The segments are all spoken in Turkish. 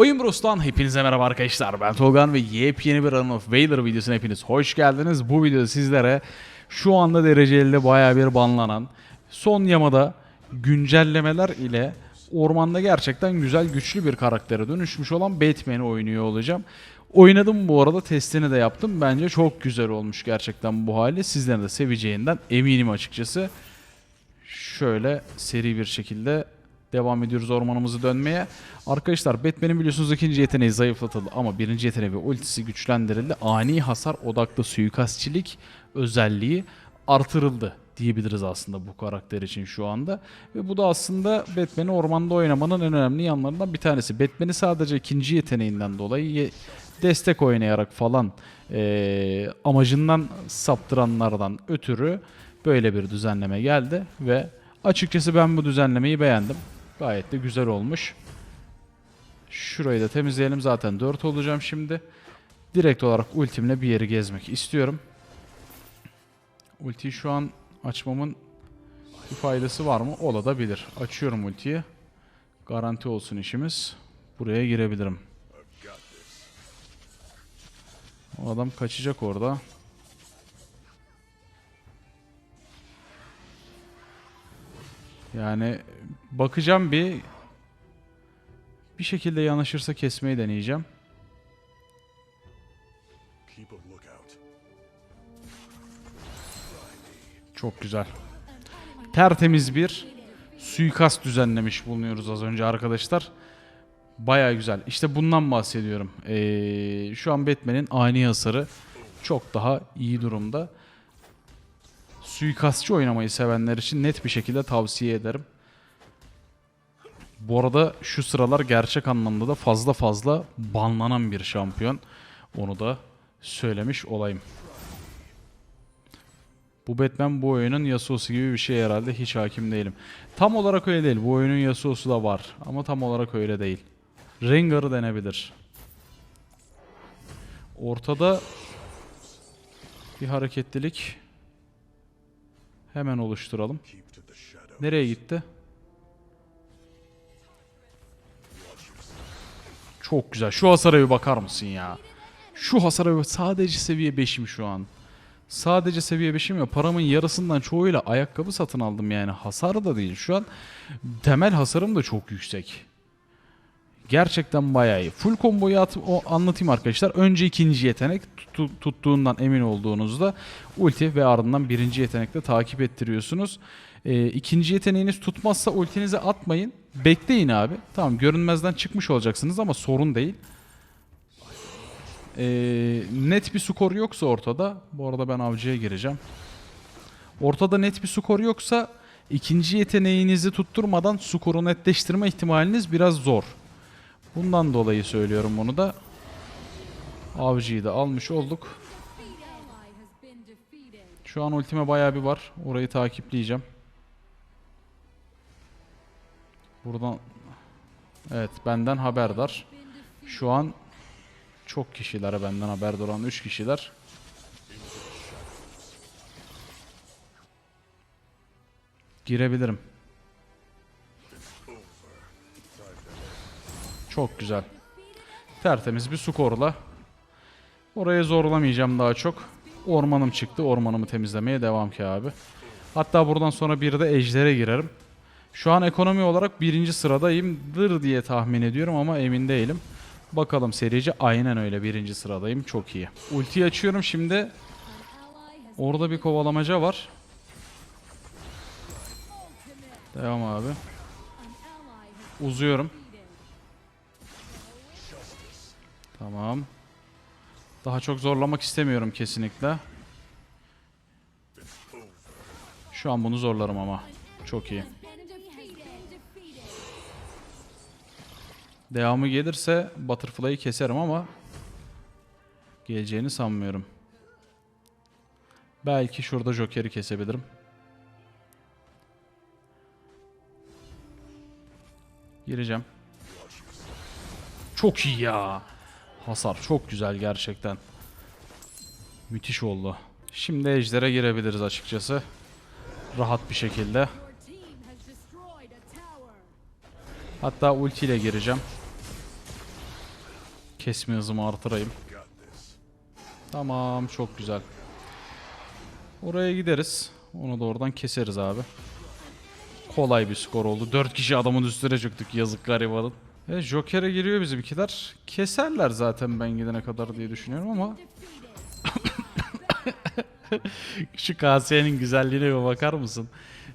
Oyun Bros'tan hepinize merhaba arkadaşlar. Ben Tolgan ve yepyeni bir Run of Vader videosuna hepiniz hoş geldiniz. Bu videoda sizlere şu anda dereceli baya bir banlanan son yamada güncellemeler ile ormanda gerçekten güzel güçlü bir karaktere dönüşmüş olan Batman'i oynuyor olacağım. Oynadım bu arada testini de yaptım. Bence çok güzel olmuş gerçekten bu hali. Sizlerin de seveceğinden eminim açıkçası. Şöyle seri bir şekilde devam ediyoruz ormanımızı dönmeye. Arkadaşlar Batman'in biliyorsunuz ikinci yeteneği zayıflatıldı ama birinci yeteneği ve ultisi güçlendirildi. Ani hasar odaklı suikastçilik özelliği artırıldı diyebiliriz aslında bu karakter için şu anda. Ve bu da aslında Batman'i ormanda oynamanın en önemli yanlarından bir tanesi. Batman'i sadece ikinci yeteneğinden dolayı destek oynayarak falan eee, amacından saptıranlardan ötürü böyle bir düzenleme geldi ve açıkçası ben bu düzenlemeyi beğendim. Gayet de güzel olmuş. Şurayı da temizleyelim. Zaten 4 olacağım şimdi. Direkt olarak ultimle bir yeri gezmek istiyorum. Ultiyi şu an açmamın bir faydası var mı? Olabilir. Açıyorum ultiyi. Garanti olsun işimiz. Buraya girebilirim. O adam kaçacak orada. Yani bakacağım bir bir şekilde yanaşırsa kesmeyi deneyeceğim. Çok güzel. Tertemiz bir suikast düzenlemiş bulunuyoruz az önce arkadaşlar. Baya güzel. İşte bundan bahsediyorum. Ee, şu an Batman'in ani hasarı çok daha iyi durumda. Suikastçı oynamayı sevenler için net bir şekilde tavsiye ederim. Bu arada şu sıralar gerçek anlamda da fazla fazla banlanan bir şampiyon. Onu da söylemiş olayım. Bu Batman bu oyunun Yasuo'su gibi bir şey herhalde hiç hakim değilim. Tam olarak öyle değil. Bu oyunun Yasuo'su da var ama tam olarak öyle değil. Rengar'ı denebilir. Ortada bir hareketlilik hemen oluşturalım. Nereye gitti? Çok güzel. Şu hasara bir bakar mısın ya? Şu hasara bir sadece seviye 5'im şu an. Sadece seviye 5'im ya paramın yarısından çoğuyla ayakkabı satın aldım yani. Hasarı da değil. Şu an temel hasarım da çok yüksek. Gerçekten bayağı iyi. Full komboyu at, o anlatayım arkadaşlar. Önce ikinci yetenek tutu- tuttuğundan emin olduğunuzda ulti ve ardından birinci yetenekle takip ettiriyorsunuz. Ee, ikinci yeteneğiniz tutmazsa ultinizi atmayın. Bekleyin abi. Tamam görünmezden çıkmış olacaksınız ama sorun değil. Ee, net bir skor yoksa ortada. Bu arada ben avcıya gireceğim. Ortada net bir skor yoksa ikinci yeteneğinizi tutturmadan skoru netleştirme ihtimaliniz biraz zor. Bundan dolayı söylüyorum bunu da. Avcıyı da almış olduk. Şu an ultime bayağı bir var. Orayı takipleyeceğim. Buradan Evet benden haberdar. Şu an çok kişilere benden haberdar olan 3 kişiler. Girebilirim. Çok güzel. Tertemiz bir skorla. Oraya zorlamayacağım daha çok. Ormanım çıktı. Ormanımı temizlemeye devam ki abi. Hatta buradan sonra bir de ejdere girerim. Şu an ekonomi olarak birinci sıradayımdır diye tahmin ediyorum ama emin değilim. Bakalım serici aynen öyle birinci sıradayım. Çok iyi. Ultiyi açıyorum şimdi. Orada bir kovalamaca var. Devam abi. Uzuyorum. Tamam. Daha çok zorlamak istemiyorum kesinlikle. Şu an bunu zorlarım ama. Çok iyi. Devamı gelirse Butterfly'ı keserim ama geleceğini sanmıyorum. Belki şurada Joker'i kesebilirim. Gireceğim. Çok iyi ya. Hasar çok güzel gerçekten. Müthiş oldu. Şimdi ejder'e girebiliriz açıkçası. Rahat bir şekilde. Hatta ultiyle gireceğim. Kesme hızımı artırayım. Tamam çok güzel. Oraya gideriz. Onu da oradan keseriz abi. Kolay bir skor oldu. 4 kişi adamın üstüne çöktük yazık garibanın. Evet Joker'e giriyor bizimkiler. Keserler zaten ben gidene kadar diye düşünüyorum ama. Şu kasiyenin güzelliğine bir bakar mısın?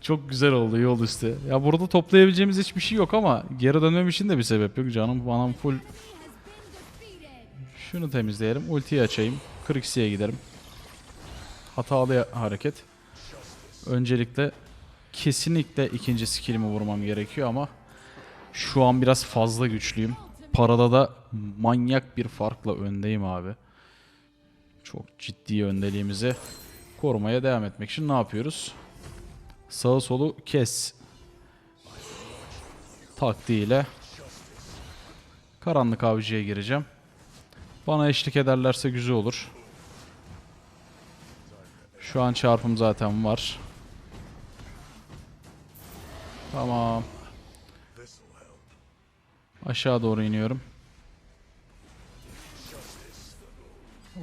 Çok güzel oldu yol üstü. Ya burada toplayabileceğimiz hiçbir şey yok ama geri dönmem için de bir sebep yok. Canım bana full şunu temizleyelim. Ultiyi açayım. Krixi'ye giderim. Hatalı hareket. Öncelikle kesinlikle ikinci skillimi vurmam gerekiyor ama şu an biraz fazla güçlüyüm. Parada da manyak bir farkla öndeyim abi. Çok ciddi öndeliğimizi korumaya devam etmek için ne yapıyoruz? Sağı solu kes taktiğiyle karanlık avcıya gireceğim. Bana eşlik ederlerse güzel olur. Şu an çarpım zaten var. Tamam. Aşağı doğru iniyorum.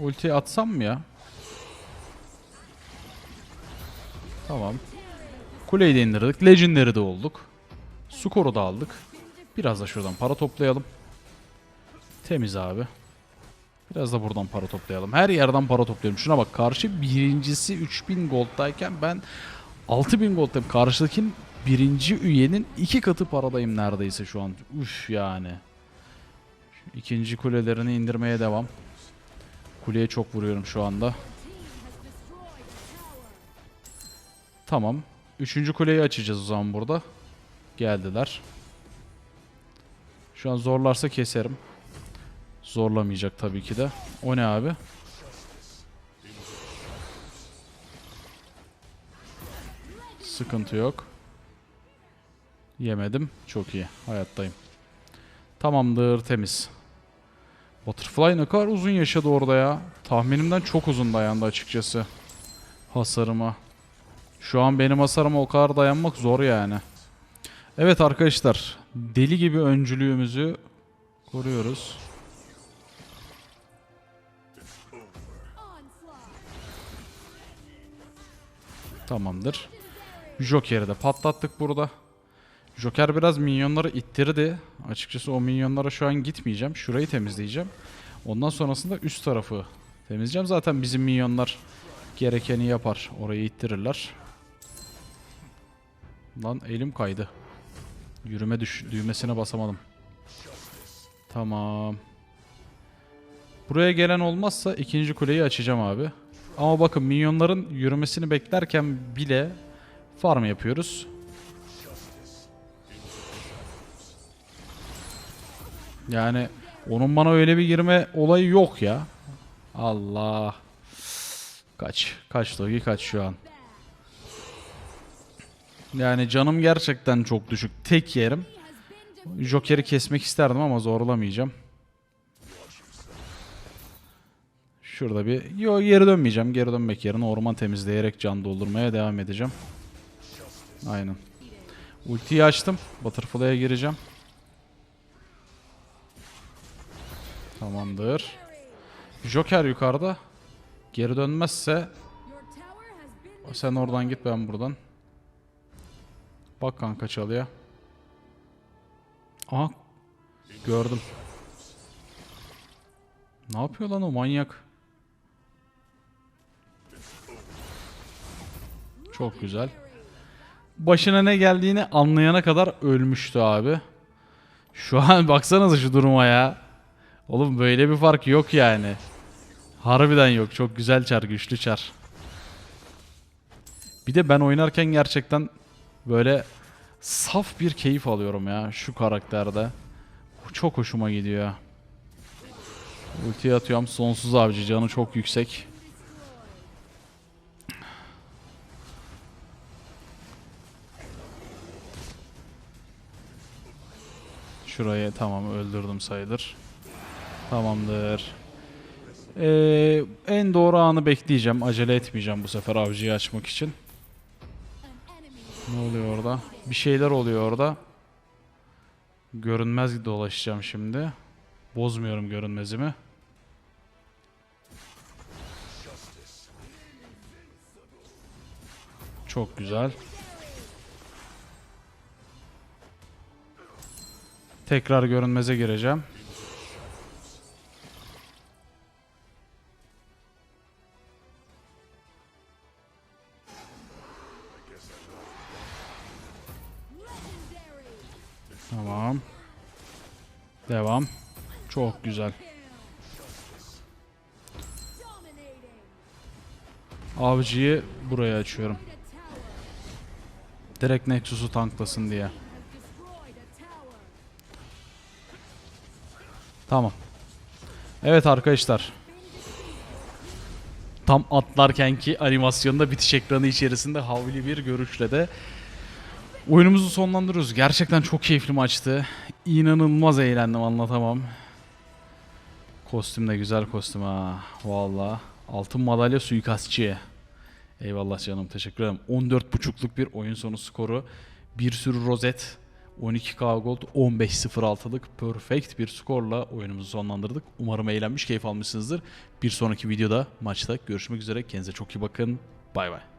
Ulti atsam mı ya? Tamam. Kuleyi de indirdik. Legendary de olduk. Skoru da aldık. Biraz da şuradan para toplayalım. Temiz abi. Biraz da buradan para toplayalım. Her yerden para topluyorum. Şuna bak karşı birincisi 3000 golddayken ben 6000 golddayım. Karşıdakinin birinci üyenin iki katı paradayım neredeyse şu an. Üf yani. Şu ikinci kulelerini indirmeye devam. Kuleye çok vuruyorum şu anda. Tamam. Üçüncü kuleyi açacağız o zaman burada. Geldiler. Şu an zorlarsa keserim. Zorlamayacak tabii ki de. O ne abi? Sıkıntı yok. Yemedim. Çok iyi. Hayattayım. Tamamdır. Temiz. Butterfly ne kadar uzun yaşadı orada ya. Tahminimden çok uzun dayandı açıkçası. Hasarıma. Şu an benim hasarıma o kadar dayanmak zor yani. Evet arkadaşlar. Deli gibi öncülüğümüzü koruyoruz. Tamamdır. Joker'i de patlattık burada. Joker biraz minyonları ittirdi. Açıkçası o minyonlara şu an gitmeyeceğim. Şurayı temizleyeceğim. Ondan sonrasında üst tarafı temizleyeceğim. Zaten bizim minyonlar gerekeni yapar. Orayı ittirirler. Lan elim kaydı. Yürüme düş düğmesine basamadım. Tamam. Buraya gelen olmazsa ikinci kuleyi açacağım abi. Ama bakın minyonların yürümesini beklerken bile farm yapıyoruz. Yani onun bana öyle bir girme olayı yok ya. Allah. Kaç. Kaç Logi kaç şu an. Yani canım gerçekten çok düşük. Tek yerim. Joker'i kesmek isterdim ama zorlamayacağım. Şurada bir... Yo geri dönmeyeceğim. Geri dönmek yerine orman temizleyerek can doldurmaya devam edeceğim. Aynen. Ultiyi açtım. Butterfly'a gireceğim. Tamamdır. Joker yukarıda. Geri dönmezse sen oradan git ben buradan. Bak kanka çalıya. Aha. Gördüm. Ne yapıyor lan o manyak? Çok güzel. Başına ne geldiğini anlayana kadar ölmüştü abi. Şu an baksanıza şu duruma ya. Oğlum böyle bir fark yok yani. Harbiden yok. Çok güzel çar, güçlü çar. Bir de ben oynarken gerçekten böyle saf bir keyif alıyorum ya şu karakterde. Çok hoşuma gidiyor. Ultiyi atıyorum. Sonsuz avcı canı çok yüksek. Şurayı tamam öldürdüm sayılır. Tamamdır. Ee, en doğru anı bekleyeceğim. Acele etmeyeceğim bu sefer avcıyı açmak için. Ne oluyor orada? Bir şeyler oluyor orada. Görünmez dolaşacağım şimdi. Bozmuyorum görünmezimi. Çok güzel. Tekrar görünmeze gireceğim. Tamam. Devam. Çok güzel. Avcıyı buraya açıyorum. Direkt Nexus'u tanklasın diye. Tamam. Evet arkadaşlar. Tam atlarkenki animasyonda bitiş ekranı içerisinde havli bir görüşle de oyunumuzu sonlandırıyoruz. Gerçekten çok keyifli maçtı. İnanılmaz eğlendim anlatamam. Kostüm de güzel kostüm ha. Valla. Altın madalya suikastçı. Eyvallah canım teşekkür ederim. 14.5'luk bir oyun sonu skoru. Bir sürü rozet. 12k gold 15.06'lık perfect bir skorla oyunumuzu sonlandırdık. Umarım eğlenmiş keyif almışsınızdır. Bir sonraki videoda maçta görüşmek üzere. Kendinize çok iyi bakın. Bay bay.